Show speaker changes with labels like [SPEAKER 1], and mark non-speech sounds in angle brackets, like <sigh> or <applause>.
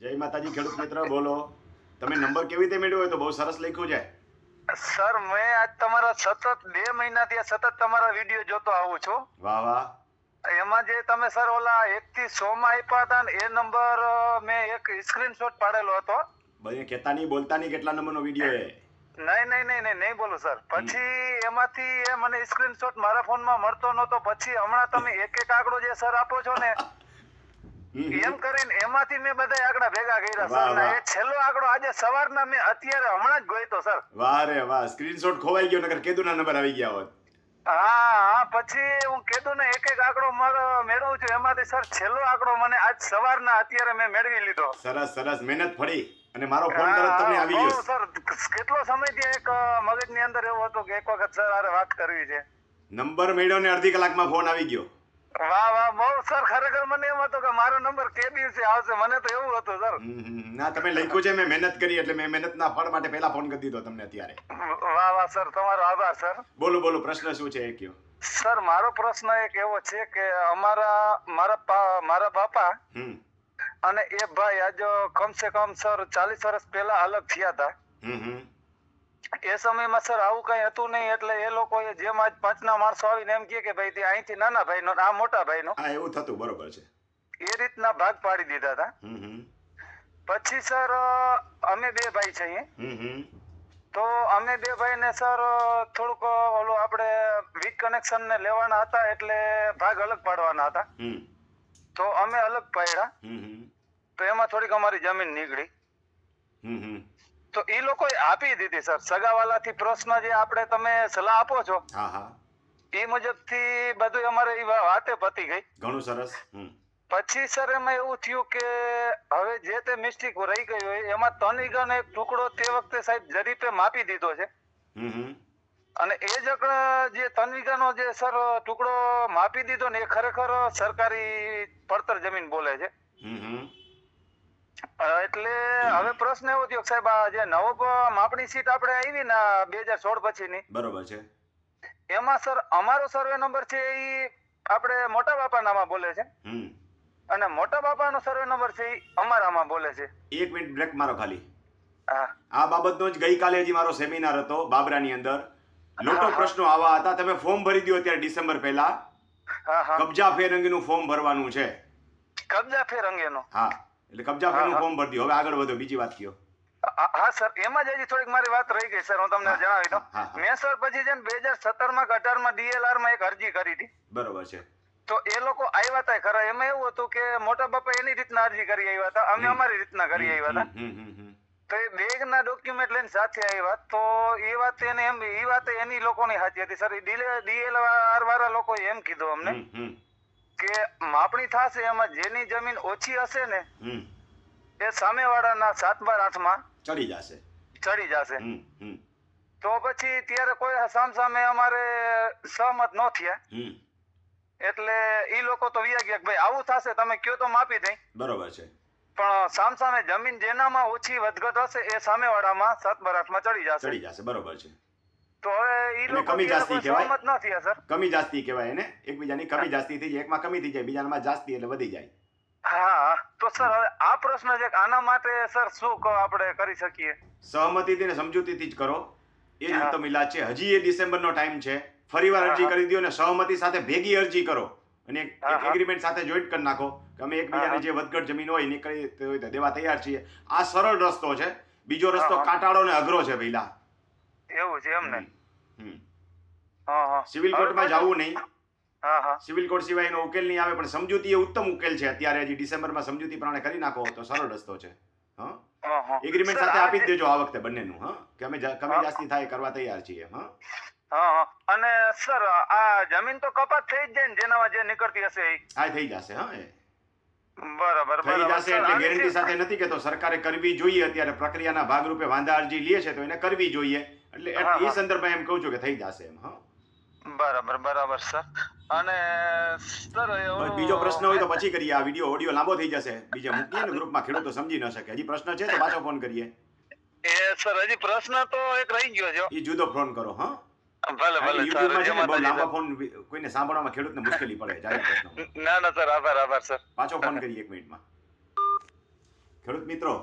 [SPEAKER 1] જય માતાજી ખેડૂત મિત્ર બોલો. તમે નંબર કેવી રીતે મેળવ્યો તો બહુ સરસ લખ્યું છે.
[SPEAKER 2] સર મેં આજ તમારા સતત બે મહિનાથી સતત તમારા વીડિયો જોતો આવું છું.
[SPEAKER 1] વાહ વાહ.
[SPEAKER 2] એમાં જે તમે સર ઓલા એક થી સો માં આપ્યા હતા ને એ નંબર મેં એક સ્ક્રીનશોટ પાડેલો હતો.
[SPEAKER 1] બધી કેતા નહીં બોલતા નહીં કેટલા નંબરનો વીડિયો એ.
[SPEAKER 2] નહીં નહીં નહીં નહીં નહીં બોલું સર. પછી એમાંથી એ મને સ્ક્રીનશોટ મારા ફોનમાં મળતો નહોતો. પછી હમણાં તમે એક એક આંકડો જે સર આપો છો ને એમ કરીને એમાંથી મેં બધા આંકડા ભેગા કર્યા. સર એ છેલ્લો આંકડો આજે સવારના મેં અત્યારે હમણાં જ ગયો સર.
[SPEAKER 1] વાહ રે વાહ. સ્ક્રીનશોટ ખોવાઈ ગયો નકર કેદુના નંબર આવી ગયા હોત.
[SPEAKER 2] હા હા પછી હું કેદુ ને એક એક આંકડો મારો મેળવું છું. એમાંથી સર છેલ્લો આંકડો મને આજ સવારના અત્યારે મેં મેળવી લીધો.
[SPEAKER 1] સરસ સરસ. મહેનત ફળી. અને મારો ફોન તરત તમને આવી ગયો.
[SPEAKER 2] સર કેટલો સમયથી એક મગજની અંદર એવું હતું કે એક વખત સર વાત કરવી છે?
[SPEAKER 1] નંબર મેળ્યો ને અડધી કલાકમાં ફોન આવી ગયો.
[SPEAKER 2] વાહ વાહ બહુ સર ખરેખર મને એમ હતું કે મારો નંબર કે દિવસે આવશે. મને તો એવું હતું સર.
[SPEAKER 1] હમ, હમ, ના તમે લખ્યું છે મેં મહેનત કરી એટલે મેં મહેનતના ફળ માટે પહેલા ફોન કરી દીધો તમને અત્યારે.
[SPEAKER 2] વાહ વાહ સર તમારો આભાર સર.
[SPEAKER 1] બોલો બોલો પ્રશ્ન શું છે એ કયો?
[SPEAKER 2] સર મારો પ્રશ્ન એક એવો છે કે અમારા મારા મારા બાપા અને એ ભાઈ આજ કમસે કમ સર ચાલીસ વર્ષ પહેલા અલગ થયા હતા. એ સમયમાં સર આવું કઈ હતું નહીં એટલે એ લોકો જેમ આજ પાંચના માણસો આવીને એમ કે ભાઈ તે અહીંથી નાના ભાઈ નો આ મોટા ભાઈનો
[SPEAKER 1] હા એવું થતું બરોબર છે.
[SPEAKER 2] એ રીતના ભાગ પાડી દીધા હતા. પછી સર અમે બે ભાઈ છે અહીંયા.
[SPEAKER 1] હમ હમ.
[SPEAKER 2] તો અમે બે ભાઈને સર થોડુંક ઓલું આપણે વીક કનેક્શન ને લેવાના હતા એટલે ભાગ અલગ પાડવાના હતા. તો અમે અલગ પાડ્યા. તો એમાં થોડીક અમારી જમીન નીકળી. તો એ લોકો આપી દીધી સર. સગાવાલાથી પ્રશ્ન જે આપણે તમે સલાહ આપો છો એ મુજબ મુજબથી બધું અમારે એ વાતે પતી ગઈ.
[SPEAKER 1] ઘણું સરસ.
[SPEAKER 2] પછી સર એમાં એવું થયું કે હવે જે તે મિસ્ટેક રહી ગઈ હોય એમાં તન વીઘાનો એક ટુકડો તે વખતે સાહેબ જરીપે માપી દીધો છે. અને એ જ જે ત્રણ વીઘાનો જે સર ટુકડો માપી દીધો ને એ ખરેખર સરકારી પડતર જમીન બોલે છે. એટલે હવે પ્રશ્ન એવો થયો સાહેબ આ જે નવો માપણી સીટ આપણે આવી ને બે હજાર સોળ પછીની
[SPEAKER 1] બરોબર છે.
[SPEAKER 2] એમાં સર અમારો સર્વે નંબર છે એ આપણે મોટા બાપા નામાં બોલે છે. અને મોટા બાપાનો સર્વે નંબર છે એ અમારામાં બોલે છે.
[SPEAKER 1] એક મિનિટ બ્રેક મારો ખાલી. આ બાબતનો જ ગઈકાલે હજી મારો સેમિનાર હતો બાબરાની અંદર. લોટો પ્રશ્નો આવા હતા. તમે ફોર્મ ભરી દો અત્યારે ડિસેમ્બર પહેલા. કબજા ફેર અંગેનું ફોર્મ ભરવાનું છે.
[SPEAKER 2] કબજા ફેર અંગેનું?
[SPEAKER 1] હા. એટલે કબજા
[SPEAKER 2] ફાઈલ.
[SPEAKER 1] ફોર્મ ભરી દો. હવે આગળ વધો બીજી વાત કયો.
[SPEAKER 2] હા સર એમાં જ હજી થોડીક મારી વાત રહી ગઈ સર હું તમને જણાવી દઉં. મેં સર પછી છે ને બે હજાર સત્તરમાં અઢારમાં ડીએલઆરમાં એક અરજી કરી હતી.
[SPEAKER 1] બરોબર છે.
[SPEAKER 2] તો એ લોકો આવ્યા હતા ખરા. એમાં એવું હતું કે મોટા બાપા એની રીતના અરજી કરી આવ્યા હતા. અમે અમારી રીતના કરી આવ્યા હતા. તો એ બેગ ના ડોક્યુમેન્ટ લઈને સાથે આવ્યા. તો એ વાત એને એમ એ વાત એની લોકોની સાચી હતી સર. ડીએલઆર વાળા લોકો એમ કીધું અમને કે માપણી થશે એમાં જેની જમીન ઓછી હશે ને. એ સામેવાળાના સાત બાર આઠમાં
[SPEAKER 1] ચડી જશે.
[SPEAKER 2] ચડી જશે. તો પછી ત્યારે કોઈ સામ સામે અમારે સહમત ન થયા. એટલે ઈ લોકો તો વ્યા ગયા કે ભાઈ આવું થશે તમે કયો તો માપી દઈ.
[SPEAKER 1] બરોબર છે.
[SPEAKER 2] પણ સામ સામે જમીન જેનામાં ઓછી વધઘટ હશે એ સામેવાળામાં સાત બાર આઠમાં ચડી જશે.
[SPEAKER 1] ચડી જશે બરોબર છે.
[SPEAKER 2] તો હવે ઈ લોકો
[SPEAKER 1] કમી જાસ્તી કહેવાય?
[SPEAKER 2] સહમત ન થયા સર.
[SPEAKER 1] કમી જાસ્તી કહેવાય એને એકબીજાની કમી જાસ્તી થઈ જાય એકમાં કમી થઈ જાય બીજામાં જાસ્તી એટલે વધી જાય.
[SPEAKER 2] હા. તો સર હવે આ પ્રશ્ન છે આના માટે સર શું આપણે કરી શકીએ?
[SPEAKER 1] સહમતીથી ને સમજૂતીથી જ કરો. એ જ. ઉત્તમ ઇલાજ છે. હજી એ ડિસેમ્બરનો ટાઈમ છે. ફરીવાર
[SPEAKER 2] વાર
[SPEAKER 1] અરજી કરી દો અને સહમતી સાથે ભેગી અરજી કરો. અને એક. એગ્રીમેન્ટ સાથે જોઈન્ટ કરી નાખો કે અમે એકબીજાને જે વધઘટ જમીન હોય નીકળી દેવા તૈયાર છીએ. આ સરળ રસ્તો છે. બીજો રસ્તો કાટાળો. ને અઘરો છે ભઈલા.
[SPEAKER 2] એવું છે એમ ને હા હા.
[SPEAKER 1] સિવિલ કોર્ટમાં જવું નહીં.
[SPEAKER 2] હા હા.
[SPEAKER 1] સિવિલ કોર્ટ સિવાયનો ઉકેલ નહીં આવે પણ સમજૂતી એ ઉત્તમ ઉકેલ છે. અત્યારે હજી ડિસેમ્બરમાં સમજૂતી પ્રમાણે કરી નાખો તો સરળ રસ્તો છે. હા?
[SPEAKER 2] હા, હા.
[SPEAKER 1] એગ્રીમેન્ટ
[SPEAKER 2] સર,
[SPEAKER 1] સાથે આપી દેજો આ વખતે બંનેનું હા? કે અમે કમી જાસ્તી થાય કરવા તૈયાર છીએ હા?
[SPEAKER 2] હા હા. અને સર આ જમીન તો કપાત થઈ જ જાય ને જેનામાં જે નીકળતી હશે એ.
[SPEAKER 1] આ થઈ જશે હા
[SPEAKER 2] બરાબર
[SPEAKER 1] થઈ જશે એટલે ગેરંટી સાથે નથી કહેતો સરકારે કરવી જોઈએ અત્યારે પ્રક્રિયાના ભાગરૂપે વાંધા અરજી લે છે તો એને કરવી જોઈએ. એટલે એ સંદર્ભમાં એમ કહું છું કે થઈ જશે એમ હા.
[SPEAKER 2] બરાબર બરાબર સર. અને સર
[SPEAKER 1] બીજો પ્રશ્ન હોય તો પછી કરીએ આ વીડિયો ઓડિયો લાંબો થઈ જશે. બીજા મૂકીએ ને ગ્રુપમાં ખેડૂતો સમજી ન શકે. હજી પ્રશ્ન છે તો પાછો ફોન કરીએ.
[SPEAKER 2] એ સર હજી પ્રશ્ન તો એક રહી ગયો છે
[SPEAKER 1] એ જુદો ફોન કરો હા.
[SPEAKER 2] ભલે ભલે સર
[SPEAKER 1] લાંબા ફોન કોઈને સાંભળવામાં ખેડૂતને મુશ્કેલી પડે જાહેર <laughs> પ્રશ્ન
[SPEAKER 2] ના ના સર આભાર આભાર સર.
[SPEAKER 1] પાછો ફોન કરીએ એક મિનિટમાં. ખેડૂત મિત્રો